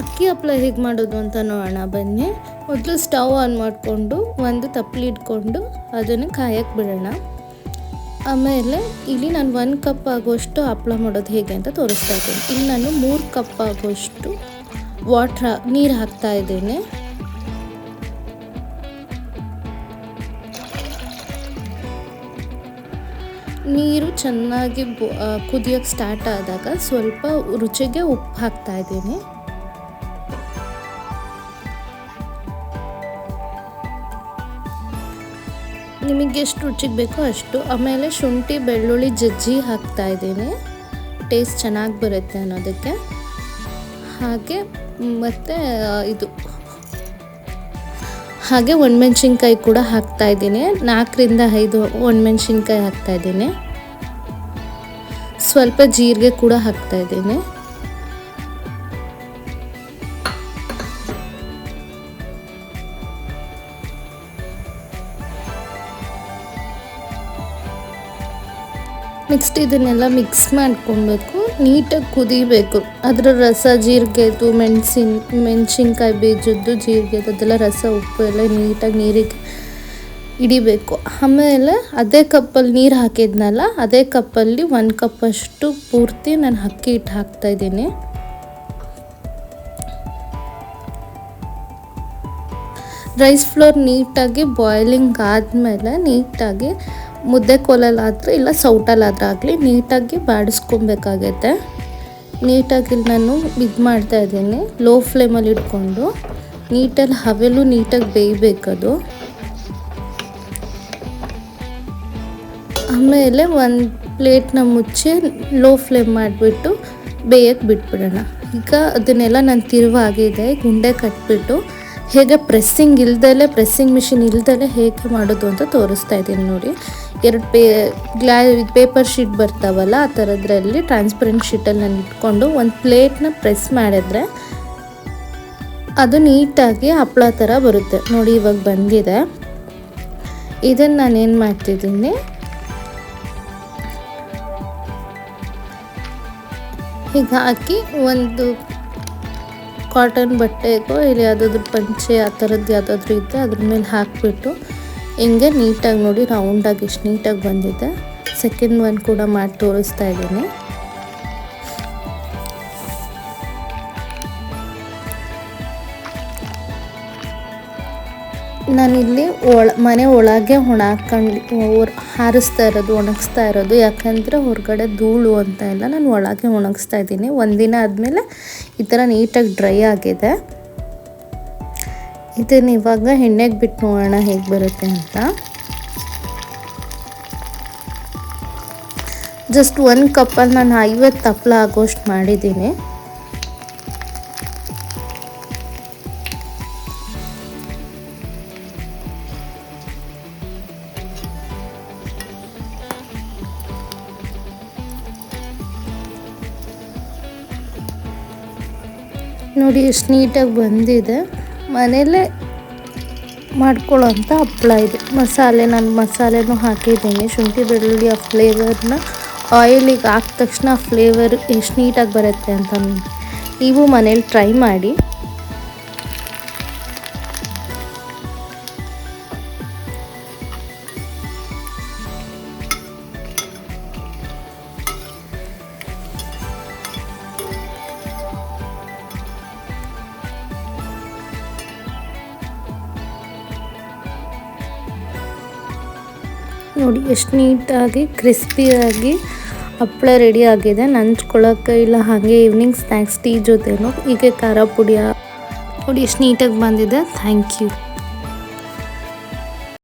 ಅಕ್ಕಿ ಹಪ್ಪಳ ಹೇಗೆ ಮಾಡೋದು ಅಂತ ನೋಡೋಣ, ಬನ್ನಿ. ಮೊದಲು ಸ್ಟವ್ ಆನ್ ಮಾಡಿಕೊಂಡು ಒಂದು ತಪ್ಪಲಿ ಇಟ್ಕೊಂಡು ಅದನ್ನು ಕಾಯಕ್ಕೆ ಬಿಡೋಣ. ಆಮೇಲೆ ಇಲ್ಲಿ ನಾನು ಒಂದು ಕಪ್ ಆಗೋಷ್ಟು ಹಪ್ಪಳ ಮಾಡೋದು ಹೇಗೆ ಅಂತ ತೋರಿಸ್ತಾ ಇದ್ದೀನಿ. ಇಲ್ಲಿ ನಾನು ಮೂರು ಕಪ್ ಆಗೋಷ್ಟು ವಾಟ್ರ್, ನೀರು ಹಾಕ್ತಾ ಇದ್ದೇನೆ. ನೀರು ಚೆನ್ನಾಗಿ ಕುದಿಯೋಕ್ಕೆ ಸ್ಟಾರ್ಟ್ ಆದಾಗ ಸ್ವಲ್ಪ ರುಚಿಗೆ ಉಪ್ಪು ಹಾಕ್ತಾ ಇದ್ದೀನಿ. ನಿಮಗೆ ಎಷ್ಟು ರುಚಿಗೆ ಬೇಕೋ ಅಷ್ಟು. ಆಮೇಲೆ ಶುಂಠಿ, ಬೆಳ್ಳುಳ್ಳಿ, ಜಜ್ಜಿ ಹಾಕ್ತಾ ಇದ್ದೀನಿ. ಟೇಸ್ಟ್ ಚೆನ್ನಾಗಿ ಬರುತ್ತೆ ಅನ್ನೋದಕ್ಕೆ. ಹಾಗೆ, ಮತ್ತು ಇದು. ಹಾಗೆ ಒಣಮೆಣ್ಸಿನ್ಕಾಯಿ ಕೂಡ ಹಾಕ್ತಾ ಇದ್ದೀನಿ. ನಾಲ್ಕರಿಂದ ಐದು ಒಣಮೆಣ್ಸಿನ್ಕಾಯಿ ಹಾಕ್ತಾ ಇದ್ದೀನಿ. ಸ್ವಲ್ಪ ಜೀರಿಗೆ ಕೂಡ ಹಾಕ್ತಾ ಇದ್ದೀನಿ. ನೆಕ್ಸ್ಟ್ ಇದನ್ನೆಲ್ಲ ಮಿಕ್ಸ್ ಮಾಡ್ಕೊಬೇಕು. ನೀಟಾಗಿ ಕುದಿಬೇಕು. ಅದರ ರಸ ಜೀರಿಗೆದು, ಮೆಣಸಿನ, ಮೆಣಸಿನ್ಕಾಯಿ ಬೀಜದ್ದು, ಜೀರಿಗೆದು, ಅದೆಲ್ಲ ರಸ, ಉಪ್ಪು ಎಲ್ಲ ನೀಟಾಗಿ ನೀರಿಗೆ ಹಿಡಿಬೇಕು. ಆಮೇಲೆ ಅದೇ ಕಪ್ಪಲ್ಲಿ ನೀರು ಹಾಕಿದ್ನಲ್ಲ, ಅದೇ ಕಪ್ಪಲ್ಲಿ ಒಂದು ಕಪ್ಪಷ್ಟು ಪೂರ್ತಿ ನಾನು ಅಕ್ಕಿ ಹಿಟ್ಟು ಹಾಕ್ತಾಯಿದ್ದೀನಿ ರೈಸ್ ಫ್ಲೋರ್ ನೀಟಾಗಿ ಬಾಯ್ಲಿಂಗ್ ಆದಮೇಲೆ ನೀಟಾಗಿ ಮುದ್ದೆ ಕೋಲಲ್ಲಾದರೆ ಇಲ್ಲ ಸೌಟಲ್ಲಾದರೂ ಆಗಲಿ ನೀಟಾಗಿ ಬಾಡಿಸ್ಕೊಬೇಕಾಗೈತೆ. ನೀಟಾಗಿ ನಾನು ಇದು ಮಾಡ್ತಾ ಇದ್ದೀನಿ ಲೋ ಫ್ಲೇಮಲ್ಲಿ ಇಟ್ಕೊಂಡು ನೀಟಲ್ಲಿ ಹವೆಲು ನೀಟಾಗಿ ಬೇಯಬೇಕದು. ಆಮೇಲೆ ಒಂದು ಪ್ಲೇಟ್ನ ಮುಚ್ಚಿ ಲೋ ಫ್ಲೇಮ್ ಮಾಡಿಬಿಟ್ಟು ಬೇಯಕ್ಕೆ ಬಿಟ್ಬಿಡೋಣ. ಈಗ ಅದನ್ನೆಲ್ಲ ನಾನು ತಿರುವಾಗಿದೆ, ಗುಂಡೆ ಕಟ್ಬಿಟ್ಟು ಹೇಗೆ ಪ್ರೆಸ್ಸಿಂಗ್ ಇಲ್ದಲೇ ಪ್ರೆಸ್ಸಿಂಗ್ ಮಿಷಿನ್ ಇಲ್ದಲೆ ಹೇಗೆ ಮಾಡೋದು ಅಂತ ತೋರಿಸ್ತಾ ಇದ್ದೀನಿ ನೋಡಿ. ಎರಡು ಪೇ, ಗ್ಲಾ ಪೇಪರ್ ಶೀಟ್ ಬರ್ತಾವಲ್ಲ, ಆ ಥರದ್ರಲ್ಲಿ ಟ್ರಾನ್ಸ್ಪರೆಂಟ್ ಶೀಟಲ್ಲಿ ನಾನು ಇಟ್ಕೊಂಡು ಒಂದು ಪ್ಲೇಟ್ನ ಪ್ರೆಸ್ ಮಾಡಿದ್ರೆ ಅದು ನೀಟಾಗಿ ಹಪ್ಪಳ ಥರ ಬರುತ್ತೆ. ನೋಡಿ ಇವಾಗ ಬಂದಿದೆ. ಇದನ್ನು ನಾನು ಏನು ಮಾಡ್ತಿದ್ದೀನಿ? ಹೀಗೆ ಹಾಕಿ ಒಂದು ಕಾಟನ್ ಬಟ್ಟೆಗೋ ಇಲ್ಲಿ ಯಾವುದಾದ್ರು ಪಂಚೆ ಆ ಥರದ್ದು ಯಾವುದಾದ್ರೂ ಇದ್ದರೆ ಅದ್ರ ಮೇಲೆ ಹಾಕಿಬಿಟ್ಟು ಹಿಂಗೆ ನೀಟಾಗಿ ನೋಡಿ ರೌಂಡಾಗಿ ಎಷ್ಟು ನೀಟಾಗಿ ಬಂದಿದೆ. ಸೆಕೆಂಡ್ ಒನ್ ಕೂಡ ಮಾಡಿ ತೋರಿಸ್ತಾ ಇದ್ದೀನಿ. ನಾನಿಲ್ಲಿ ಒಳ, ಮನೆ ಒಳಗೆ ಒಣ ಹಾಕೊಂಡು ಹಾರಿಸ್ತಾ ಇರೋದು, ಒಣಗಿಸ್ತಾ ಇರೋದು. ಯಾಕಂದರೆ ಹೊರಗಡೆ ಧೂಳು ಅಂತ ಎಲ್ಲ ನಾನು ಒಳಗೆ ಒಣಗಿಸ್ತಾ ಇದ್ದೀನಿ. ಒಂದಿನ ಆದಮೇಲೆ ಈ ಥರ ನೀಟಾಗಿ ಡ್ರೈ ಆಗಿದೆ. ಇದನ್ನು ಇವಾಗ ಎಣ್ಣೆಗೆ ಬಿಟ್ಟು ನೋಡೋಣ ಹೇಗೆ ಬರುತ್ತೆ ಅಂತ. ಜಸ್ಟ್ ಒಂದು ಕಪ್ಪಲ್ಲಿ ನಾನು ಐವತ್ತು ತಪ್ಪಲ ಆಗೋಷ್ಟು ಮಾಡಿದ್ದೀನಿ. ನೋಡಿ, ಎಷ್ಟು ನೀಟಾಗಿ ಬಂದಿದೆ. ಮನೇಲೇ ಮಾಡ್ಕೊಳ್ಳೋಂಥ ಹಪ್ಪಳ ಇದು. ಮಸಾಲೆ, ನಾನು ಮಸಾಲೆನೂ ಹಾಕಿದ್ದೀನಿ. ಶುಂಠಿ, ಬೆಳ್ಳುಳ್ಳಿ ಆ ಫ್ಲೇವರ್ನ ಆಯಿಲಿಗೆ ಹಾಕಿದ ತಕ್ಷಣ ಫ್ಲೇವರ್ ಎಷ್ಟು ನೀಟಾಗಿ ಬರುತ್ತೆ ಅಂತ ನೀವು ಮನೇಲಿ ಟ್ರೈ ಮಾಡಿ. ನೋಡಿ, ಎಷ್ಟು ನೀಟಾಗಿ ಕ್ರಿಸ್ಪಿಯಾಗಿ ಹಪ್ಪಳ ರೆಡಿ ಆಗಿದೆ. ನಂಚ್ಕೊಳ್ಳೋಕೆ ಇಲ್ಲ, ಹಾಗೆ ಈವ್ನಿಂಗ್ ಸ್ನ್ಯಾಕ್ಸ್ ಟೀ ಜೊತೆನೂ. ಹೀಗೆ ಖಾರ ಪುಡಿಯ ನೋಡಿ, ಎಷ್ಟು ನೀಟಾಗಿ ಬಂದಿದೆ. Thank you